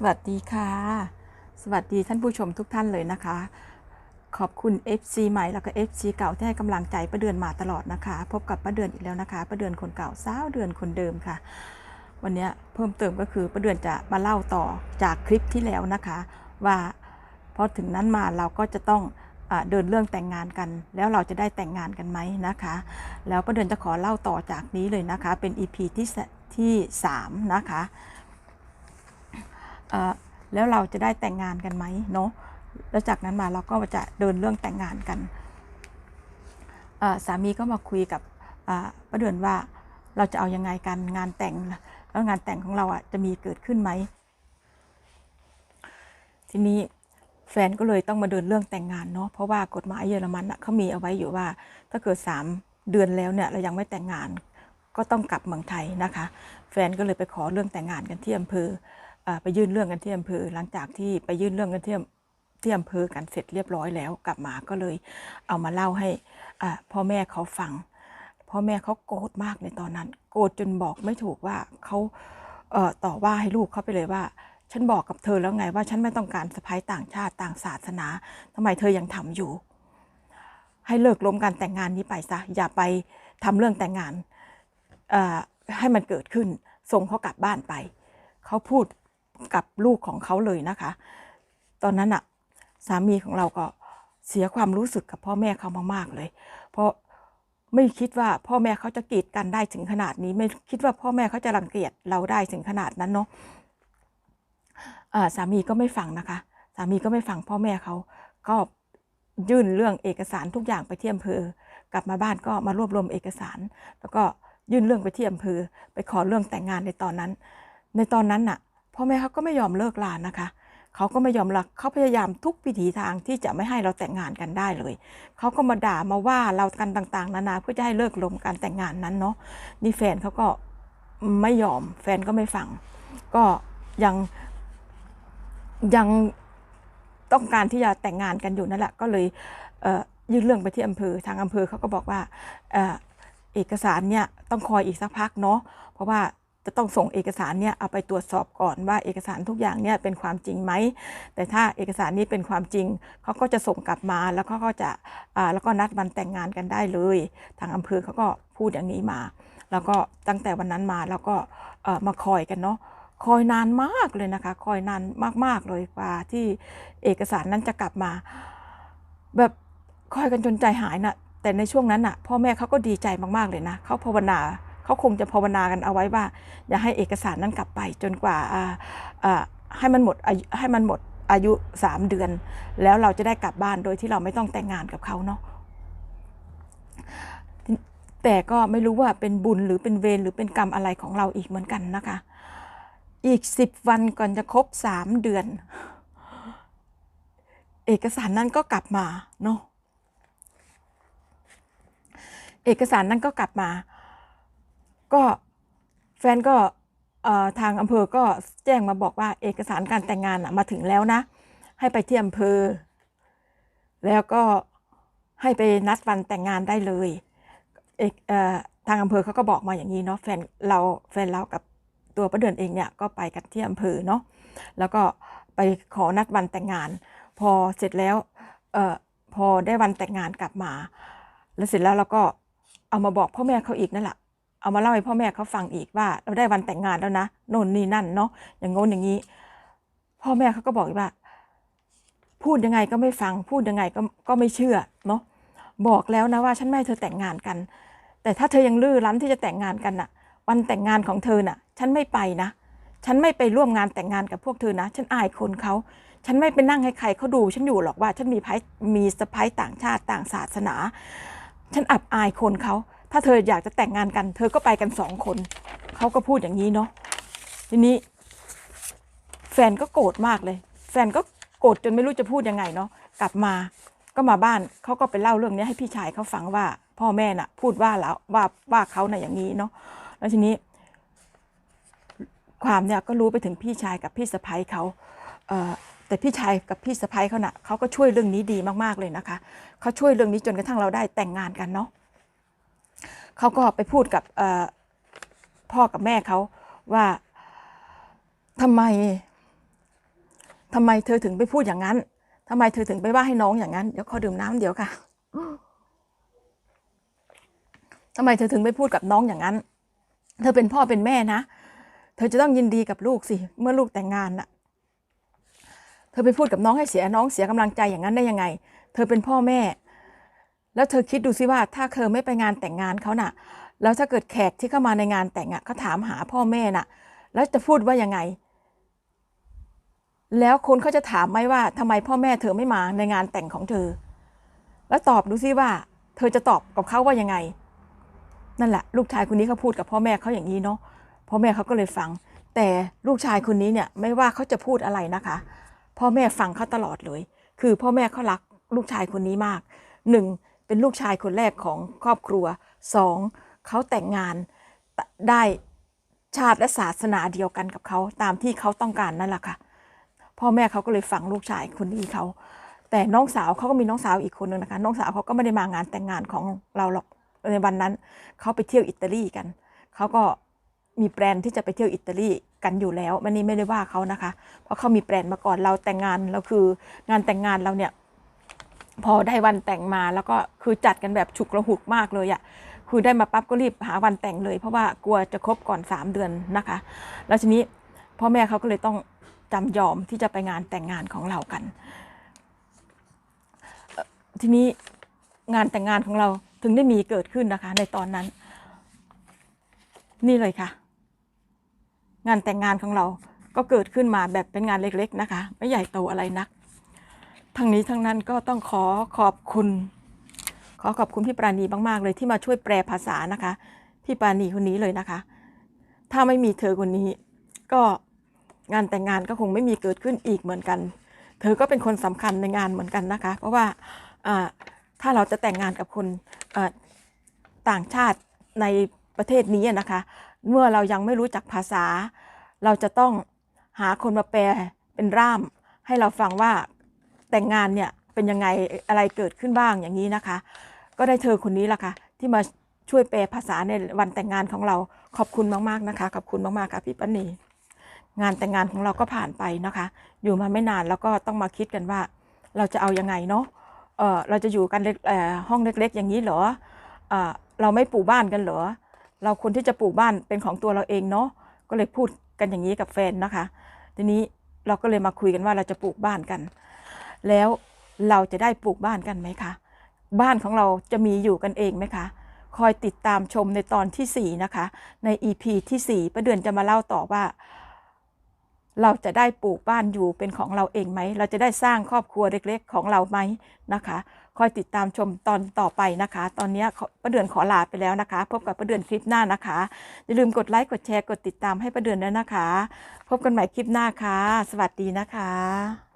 สวัสดีค่ะ สวัสดีท่านผู้ชมทุกท่านเลยนะคะ ขอบคุณ FC ใหม่แล้วก็ FC เก่าที่ให้กำลังใจป้าเดือนมาตลอดนะคะ พบกับป้าเดือนอีกแล้วนะคะป้าเดือนคนเก่าสาวเดือนคนเดิมค่ะ วันนี้เพิ่มเติมก็คือป้าเดือนจะมาเล่าต่อจากคลิปที่แล้วนะคะ ว่าพอถึงนั้นมาเราก็จะต้องเดินเรื่องแต่งงานกัน แล้วเราจะได้แต่งงานกันไหมนะคะ แล้วป้าเดือนจะขอเล่าต่อจากนี้เลยนะคะ เป็น EP ที่ที่สามนะคะ แล้วเราจะได้แต่งงานกันไหมเนาะแล้วจากนั้นมาเราก็จะเดินเรื่องแต่งงานกันสามีก็มาคุยกับป้าเดือนว่าเราจะเอายังไงกันงานแต่งแล้วงานแต่งของเราอะจะมีเกิดขึ้นไหมทีนี้แฟนก็เลยต้องมาเดินเรื่องแต่งงานเนาะเพราะว่ากฎหมายเยอรมันอะเขามีเอาไว้อยู่ว่า ถ้าเกิด 3 เดือนแล้วเนี่ยเรายังไม่แต่งงาน ก็ต้องกลับเมืองไทยนะคะ แฟนก็เลยไปขอเรื่องแต่งงานกันที่อำเภอ ไปยื่นเรื่องกันที่อำเภอ หลังจากที่ไปยื่นเรื่องกันที่อำที่อำเภอกันเสร็จเรียบร้อยแล้วกลับมาก็เลย เอามาเล่าให้พ่อแม่เขาฟัง พ่อแม่เขาโกรธมากในตอนนั้น โกรธจนบอกไม่ถูกว่าเขาเต่อว่าให้ลูกเขาไปเลยว่า ฉันบอกกับเธอแล้วไงว่าฉันไม่ต้องการสะพ้ายต่างชาติต่างศาสนาทำไมเธอยังทำอยู่ ให้เลิกล้มการแต่งงานนี้ไปซะอย่าไปทำเรื่องแต่งงานให้มันเกิดขึ้นส่งเขากลับบ้านไป เขาพูด กับลูกของเขาเลยนะคะ ตอนนั้นอะสามีของเราก็เสียความรู้สึกกับพ่อแม่เขามากๆเลย เพราะไม่คิดว่าพ่อแม่เขาจะกีดกันได้ถึงขนาดนี้ ไม่คิดว่าพ่อแม่เขาจะรังเกียจเราได้ถึงขนาดนั้นเนาะสามีก็ไม่ฟังนะคะ สามีก็ไม่ฟังพ่อแม่เขาก็ยื่นเรื่องเอกสารทุกอย่างไปที่อำเภอกลับมาบ้านก็มารวบรวมเอกสาร แล้วก็ยื่นเรื่องไปที่อำเภอ ไปขอเรื่องแต่งงานในตอนนั้น ในตอนนั้นน่ะ พ่อแม่เขาก็ไม่ยอมเลิกลานะคะเขาก็ไม่ยอมรักเขาพยายามทุกวิถีทางที่จะไม่ให้เราแต่งงานกันได้เลยเขาก็มาด่ามาว่าเรากันต่างๆ นานาเพื่อจะให้เลิกลมการแต่งงานนั้นเนาะนี่แฟนเขาก็ไม่ยอม แฟนก็ไม่ฟัง ก็ยังยังต้องการที่จะแต่งงานกันอยู่นั่นแหละก็เลยเยื่นเรื่องไปที่อำเภอทางอำเภอเขาก็บอกว่าเอกสารเนี่ยต้องคอยอีกสักพักเนาะเพราะว่า จะต้องส่งเอกสารเนี่ยเอาไปตรวจสอบก่อนว่าเอกสารทุกอย่างเนี่ยเป็นความจริงไหม แต่ถ้าเอกสารนี้เป็นความจริงเขาก็จะส่งกลับมาแล้วเขาก็จะอ่าแล้วก็นัดวันแต่งงานกันได้เลย ทางอำเภอเขาก็พูดอย่างนี้มา แล้วก็ตั้งแต่วันนั้นมาแล้วก็เอ่อมาคอยกันเนาะคอยนานมากเลยนะคะ คอยนานมากๆเลยกว่าที่เอกสารนั้นจะกลับมา แบบคอยกันจนใจหายน่ะแต่ในช่วงนั้นน่ะ พ่อแม่เขาก็ดีใจมากๆเลยนะเขาภาวนา เขาคงจะภาวนากันเอาไว้ว่า อย่าให้เอกสารนั้นกลับไป จนกว่าให้มันหมดอายุให้มันหมดอายุ 3 เดือน แล้วเราจะได้กลับบ้านโดยที่เราไม่ต้องแต่งงานกับเขาเนาะแต่ก็ไม่รู้ว่าเป็นบุญหรือเป็นเวรหรือเป็นกรรมอะไรของเราอีกเหมือนกันนะคะ อีกสิบวันก่อนจะครบสามเดือน เอกสารนั้นก็กลับมาเนาะเอกสารนั้นก็กลับมา ก็แฟนก็ทางอำเภอก็แจ้งมาบอกว่าเอกสารการแต่งงานน่ะมาถึงแล้วนะ ให้ไปที่อำเภอ แล้วก็ให้ไปนัดวันแต่งงานได้เลยเอกทางอำเภอเขาก็บอกมาอย่างนี้เนาะแฟนเราแฟนเรากับตัวประเดือนเองเนี่ยก็ไปกันที่อำเภอเนาะแล้วก็ไปขอนัดวันแต่งงาน พอเสร็จแล้วเออพอได้วันแต่งงานกลับมา แล้วเสร็จแล้วเราก็เอามาบอกพ่อแม่เขาอีกนั่นแหละ เอามาเล่าให้พ่อแม่เขาฟังอีกว่า เราได้วันแต่งงานแล้วนะโน่นนี่นั่นเนาะอย่างโน้นอย่างนี้ พ่อแม่เขาก็บอกว่า พูดยังไงก็ไม่ฟัง พูดยังไงก็ก็ไม่เชื่อเนาะบอกแล้วนะว่าฉันไม่เธอแต่งงานกัน แต่ถ้าเธอยังลื้อรั้นที่จะแต่งงานกันน่ะ วันแต่งงานของเธอน่ะ ฉันไม่ไปนะฉันไม่ไปร่วมงานแต่งงานกับพวกเธอนะ ฉันอายคนเขา ฉันไม่ไปนั่งให้ใครเขาดู ฉันอยู่หรอกว่า ฉันมีไพมีสะพ้ายต่างชาติต่างศาสนา ฉันอับอายคนเขา ถ้าเธออยากจะแต่งงานกัน เธอก็ไปกันสองคน เขาก็พูดอย่างนี้เนาะทีนี้ แฟนก็โกรธมากเลย แฟนก็โกรธจนไม่รู้จะพูดยังไงเนาะกลับมาก็มาบ้านเขาก็ไปเล่าเรื่องนี้ให้พี่ชายเขาฟังว่า พ่อแม่น่ะ พูดว่าแล้วว่าว่าเขาน่ะอย่างนี้เนาะแล้วทีนี้ ความเนี่ยก็รู้ไปถึงพี่ชายกับพี่สะพ้ยเขาเแต่พี่ชายกับพี่สะพ้ยเขาน่ะเขาก็ช่วยเรื่องนี้ดีมากๆเลยนะคะเขาช่วยเรื่องนี้จนกระทั่งเราได้แต่งงานกันเนาะ เขาก็ไปพูดกับพ่อกับแม่เขาว่าทำไมทำไมเธอถึงไปพูดอย่างนั้นทำไมเธอถึงไปว่าให้น้องอย่างนั้น เดี๋ยวขอดื่มน้ำเดี๋ยวค่ะทำไมเธอถึงไปพูดกับน้องอย่างนั้น เธอเป็นพ่อเป็นแม่นะ เธอจะต้องยินดีกับลูกสิ เมื่อลูกแต่งงานน่ะ เธอไปพูดกับน้องให้เสียน้องเสียกำลังใจอย่างนั้นได้ยังไง เธอเป็นพ่อแม่ แล้วเธอคิดดูสิว่าถ้าเธอไม่ไปงานแต่งงานเขาน่ะ แล้วถ้าเกิดแขกที่เข้ามาในงานแต่งอะเขาถามหาพ่อแม่น่ะ แล้วจะพูดว่ายังไง แล้วคนเขาจะถามไหมว่าทำไมพ่อแม่เธอไม่มาในงานแต่งของเธอ แล้วตอบดูซิว่า เธอจะตอบกับเขาว่ายังไง นั่นแหละ ลูกชายคนนี้เขาพูดกับพ่อแม่เขาอย่างนี้เนาะพ่อแม่เขาก็เลยฟัง แต่ลูกชายคนนี้เนี่ยไม่ว่าเขาจะพูดอะไรนะคะ พ่อแม่ฟังเขาตลอดเลย คือพ่อแม่เขารักลูกชายคนนี้มากหนึ่ง เป็นลูกชายคนแรกของครอบครัวสองเขาแต่งงานได้ชาติและศาสนาเดียวกันกับเขาตามที่เขาต้องการนั่นแหละค่ะ พ่อแม่เขาก็เลยฟังลูกชายคนนี้เขา แต่น้องสาวเขาก็มีน้องสาวอีกคนนึงนะคะ น้องสาวเขาก็ไม่ได้มางานแต่งงานของเราหรอกในวันนั้น เขาไปเที่ยวอิตาลีกัน เขาก็มีแปลนที่จะไปเที่ยวอิตาลีกันอยู่แล้วมันนี่ไม่ได้ว่าเขานะคะ เพราะเขามีแปลนมาก่อนเราแต่งงานเราคืองานแต่งงานเราเนี่ย พอได้วันแต่งมาแล้วก็คือจัดกันแบบฉุกระหุกมากเลยอะ่ะคือได้มาปั๊บก็รีบหาวันแต่งเลย เพราะว่ากลัวจะครบก่อน 3 เดือนนะคะ แล้วทีนี้พ่อแม่เขาก็เลยต้องจำยอมที่จะไปงานแต่งงานของเรากัน ทีนี้งานแต่งงานของเราถึงได้มีเกิดขึ้นนะคะ ในตอนนั้น นี่เลยค่ะ งานแต่งงานของเราก็เกิดขึ้นมาแบบเป็นงานเล็ก ๆ นะคะ ไม่ใหญ่โตอะไรนัก ทั้งนี้ทั้งนั้นก็ต้องขอขอบคุณ ขอขอบคุณพี่ปราณีมากๆเลยที่มาช่วยแปลภาษานะคะ พี่ปราณีคนนี้เลยนะคะ ถ้าไม่มีเธอคนนี้ ก็งานแต่งงานก็คงไม่มีเกิดขึ้นอีกเหมือนกัน เธอก็เป็นคนสำคัญในงานเหมือนกันนะคะ เพราะว่าถ้าเราจะแต่งงานกับคนต่างชาติในประเทศนี้นะคะ เมื่อเรายังไม่รู้จักภาษา เราจะต้องหาคนมาแปลเป็นร่าม ให้เราฟังว่า แต่งงานเนี่ยเป็นยังไงอะไรเกิดขึ้นบ้างอย่างนี้นะคะ ก็ได้เธอคนนี้ละค่ะที่มาช่วยแปลภาษาในวันแต่งงานของเราขอบคุณมากๆนะคะ ขอบคุณมากๆค่ะพี่ปณีงานแต่งงานของเราก็ผ่านไปนะคะ อยู่มาไม่นานแล้วก็ต้องมาคิดกันว่า เราจะเอายังไงเนาะเออเราจะอยู่กันเห้องเล็ก ๆ อย่างนี้เหรอเออเราไม่ปลูกบ้านกันเหรอ เราควรที่จะปลูกบ้านเป็นของตัวเราเองเนาะก็เลยพูดกันอย่างนี้กับแฟนนะคะ ทีนี้เราก็เลยมาคุยกันว่าเราจะปลูกบ้านกัน แล้วเราจะได้ปลูกบ้านกันไหมคะ บ้านของเราจะมีอยู่กันเองไหมคะ คอยติดตามชมในตอนที่ 4 นะคะ ใน EP ที่4ประเดือนจะมาเล่าต่อว่า เราจะได้ปลูกบ้านอยู่เป็นของเราเองไหม เราจะได้สร้างครอบครัวเล็กๆ ของเราไหมนะคะ คอยติดตามชมตอนต่อไปนะคะ ตอนนี้ประเดือนขอลาไปแล้วนะคะ พบกับประเดือนคลิปหน้านะคะ อย่าลืมกดไลค์ กดแชร์ กดติดตามให้ประเดือนด้วยนะคะ พบกันใหม่คลิปหน้าค่ะ สวัสดีนะคะ